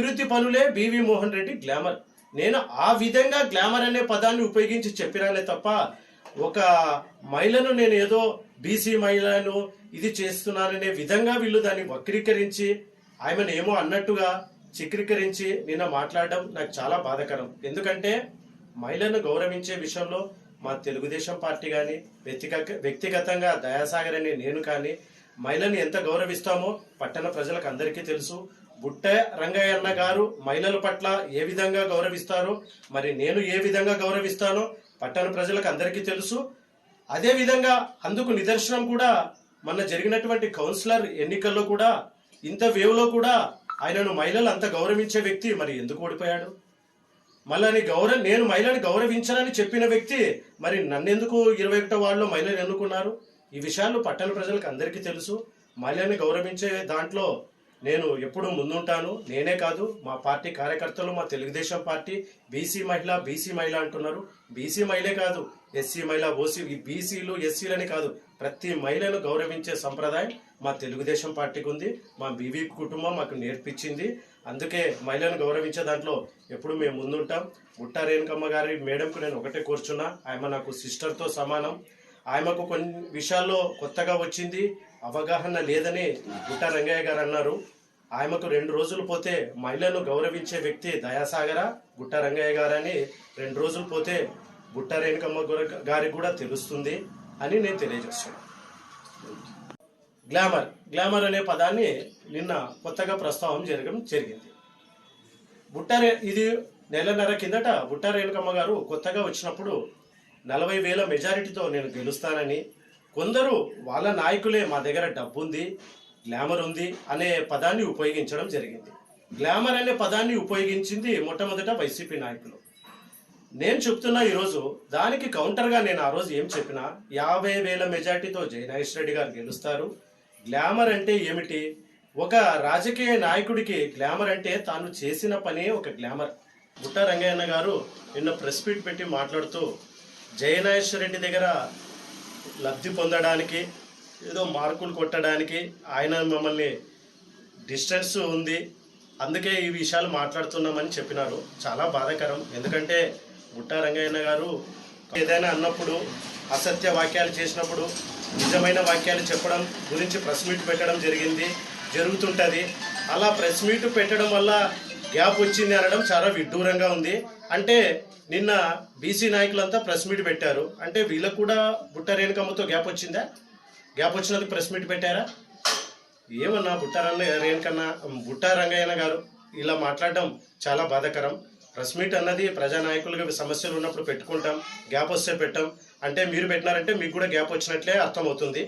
అభివృద్ధి పనులే BV Mohan Reddy glamour. నేను ఆ విధంగా గ్లామర్ అనే పదాన్ని ఉపయోగించి చెప్పినానే తప్ప ఒక మహిళను నేను ఏదో బీసీ మహిళను ఇది చేస్తున్నాననే విధంగా వీళ్ళు దాన్ని వక్రీకరించి ఆమెను ఏమో అన్నట్టుగా చిత్రీకరించి నిన్న మాట్లాడడం నాకు చాలా బాధకరం. ఎందుకంటే మహిళను గౌరవించే విషయంలో మా తెలుగుదేశం పార్టీ కానీ వ్యక్తిగత వ్యక్తిగతంగా దయాసాగర్ అనే నేను కానీ మహిళని ఎంత గౌరవిస్తామో పట్టణ ప్రజలకు అందరికీ తెలుసు. బుట్ట రంగయ్య అన్న గారు మహిళల పట్ల ఏ విధంగా గౌరవిస్తారో మరి నేను ఏ విధంగా గౌరవిస్తానో పట్టణ ప్రజలకు అందరికీ తెలుసు. అదేవిధంగా అందుకు నిదర్శనం కూడా మన జరిగినటువంటి కౌన్సిలర్ ఎన్నికల్లో కూడా ఇంత వేవ్లో కూడా ఆయనను మహిళలు అంత గౌరవించే వ్యక్తి మరి ఎందుకు ఓడిపోయాడు? మళ్ళీ గౌరవ నేను మహిళని గౌరవించాలని చెప్పిన వ్యక్తి మరి నన్నెందుకు ఇరవై ఒకటో వార్డులో మహిళలు ఎన్నుకున్నారు? ఈ విషయాలు పట్టణ ప్రజలకు అందరికీ తెలుసు. మహిళని గౌరవించే దాంట్లో నేను ఎప్పుడూ ముందుంటాను. నేనే కాదు మా పార్టీ కార్యకర్తలు మా తెలుగుదేశం పార్టీ బీసీ మహిళ బీసీ మహిళ అంటున్నారు. బీసీ మహిళే కాదు ఎస్సీ మహిళ ఓసీ ఈ బీసీలు ఎస్సీలని కాదు ప్రతి మహిళను గౌరవించే సంప్రదాయం మా తెలుగుదేశం పార్టీకి ఉంది. మా బీవీ కుటుంబం మాకు నేర్పించింది. అందుకే మహిళను గౌరవించే దాంట్లో ఎప్పుడు మేము ముందుంటాం. బుట్టా రేణుకమ్మ గారి మేడంకు నేను ఒకటే కూర్చున్నా. ఆమె నాకు సిస్టర్తో సమానం. ఆమెకు కొన్ని విషయాల్లో కొత్తగా వచ్చింది అవగాహన లేదని గుట్ట రంగయ్య గారు అన్నారు. ఆమెకు రెండు రోజులు పోతే మహిళను గౌరవించే వ్యక్తి దయాసాగర గుట్ట రంగయ్య గారని రెండు రోజులు పోతే గుట్ట రేణుకమ్మ గారికి కూడా తెలుస్తుంది అని నేను తెలియజేస్తున్నాను. గ్లామర్ గ్లామర్ అనే పదాన్ని నిన్న కొత్తగా ప్రస్తావన జరగడం జరిగింది. బుట్టారే ఇది నెలన్నర కిందట బుట్ట రేణుకమ్మ గారు కొత్తగా వచ్చినప్పుడు నలభై వేల మెజారిటీతో నేను గెలుస్తానని. కొందరు వాళ్ళ నాయకులే మా దగ్గర డబ్బు ఉంది గ్లామర్ ఉంది అనే పదాన్ని ఉపయోగించడం జరిగింది. గ్లామర్ అనే పదాన్ని ఉపయోగించింది మొట్టమొదట వైసీపీ నాయకులు. నేను చెప్తున్నా ఈరోజు దానికి కౌంటర్గా నేను ఆ రోజు ఏం చెప్పినా యాభై వేల మెజార్టీతో జయనాగేశ్వర రెడ్డి గారు గెలుస్తారు. గ్లామర్ అంటే ఏమిటి? ఒక రాజకీయ నాయకుడికి గ్లామర్ అంటే తాను చేసిన పనే ఒక గ్లామర్. బుట్ట రంగయ్యన్న గారు నిన్న ప్రెస్ మీట్ పెట్టి మాట్లాడుతూ జయనాగేశ్వర రెడ్డి దగ్గర లబ్ధి పొందడానికి ఏదో మార్కులు కొట్టడానికి ఆయన మమ్మల్ని డిస్టెన్స్ ఉంది. అందుకే ఈ విషయాలు మాట్లాడుతున్నామని చెప్పినారు. చాలా బాధాకరం. ఎందుకంటే బుట్టా రంగయ్య గారు ఏదైనా అన్నప్పుడు అసత్య వాక్యాలు చేసినప్పుడు నిజమైన వాక్యాలు చెప్పడం గురించి ప్రెస్ మీట్ పెట్టడం జరిగింది జరుగుతుంటుంది. అలా ప్రెస్ మీట్ పెట్టడం వల్ల గ్యాప్ వచ్చింది అనడం చాలా విడ్డూరంగా ఉంది. అంటే నిన్న బీసీ నాయకులంతా ప్రెస్ మీట్ పెట్టారు. అంటే వీళ్ళకు కూడా బుట్ట రేణుకమ్మతో గ్యాప్ వచ్చిందా? గ్యాప్ వచ్చినందుకు ప్రెస్ మీట్ పెట్టారా? ఏమన్నా బుట్టారన్న రేణుకన్నా బుట్టా రంగయ్యన గారు ఇలా మాట్లాడడం చాలా బాధాకరం. ప్రెస్ మీట్ అన్నది ప్రజానాయకులుగా సమస్యలు ఉన్నప్పుడు పెట్టుకుంటాం గ్యాప్ వస్తే పెట్టాం. అంటే మీరు పెట్టినారంటే మీకు కూడా గ్యాప్ వచ్చినట్లే అర్థమవుతుంది.